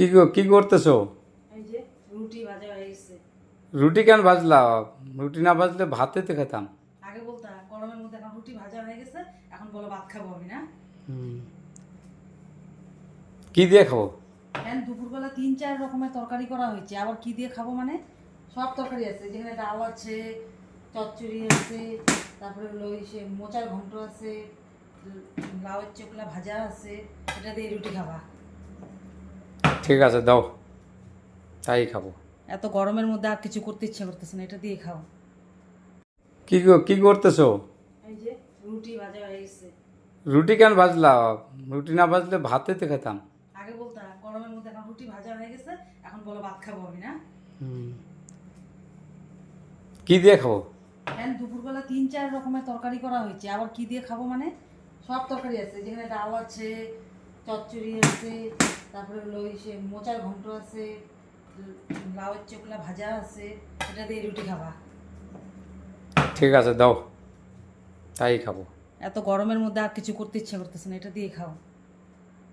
কি কি করতেছো? এই যে রুটি ভাজা হয়ে গেছে। রুটি কেন ভাজলা? রুটি না ভাজলে ভাতে তো খেতাম। আগে বলতা গরমের মধ্যে এখন রুটি ভাজা হয়ে গেছে এখন বলো ভাত খাব আমি না? কি দিয়ে খাব? এখন দুপুরবেলা তিন চার রকমের তরকারি করা হয়েছে আবার কি দিয়ে খাব মানে? সব তরকারি আছে যেখানে ডাল আছে চচ্চড়ি আছে তারপরে হলো সে মোচার ঘন্ট আছে লাউয়ের চোকলা ভাজা আছে এটা দিয়ে রুটি খাবা। ঠিক আছে দাও। তাই খাব। এত গরমের মধ্যে আর কিছু করতে ইচ্ছে করতেছে না এটা দিয়ে খাও। কি গো- কি করতেছো? এই যে রুটি ভাজা হয়ে গেছে। রুটি কেন ভাজলা? রুটি না ভাজলে ভাতে তো খেতাম। আগে বলতা গরমের মধ্যে এখন রুটি ভাজা হয়ে গেছে এখন বলো ভাত খাব আমি না? কি দিয়ে খাব? এখন দুপুরবেলা তিন চার রকমের তরকারি করা হয়েছে। আবার কি দিয়ে খাব মানে? সব তরকারি আছে যেখানে ডাল আছে চচ্চড়ি আছে তারপরে হলো ওই সে মোচার ঘন্ট আছে লাউয়ের চোখলা ভাজা আছে এটা দিয়ে রুটি খাবা। ঠিক আছে দাও। তাই খাব। এত গরমের মধ্যে আর কিছু করতে ইচ্ছা করতেছে না এটা দিয়ে খাও।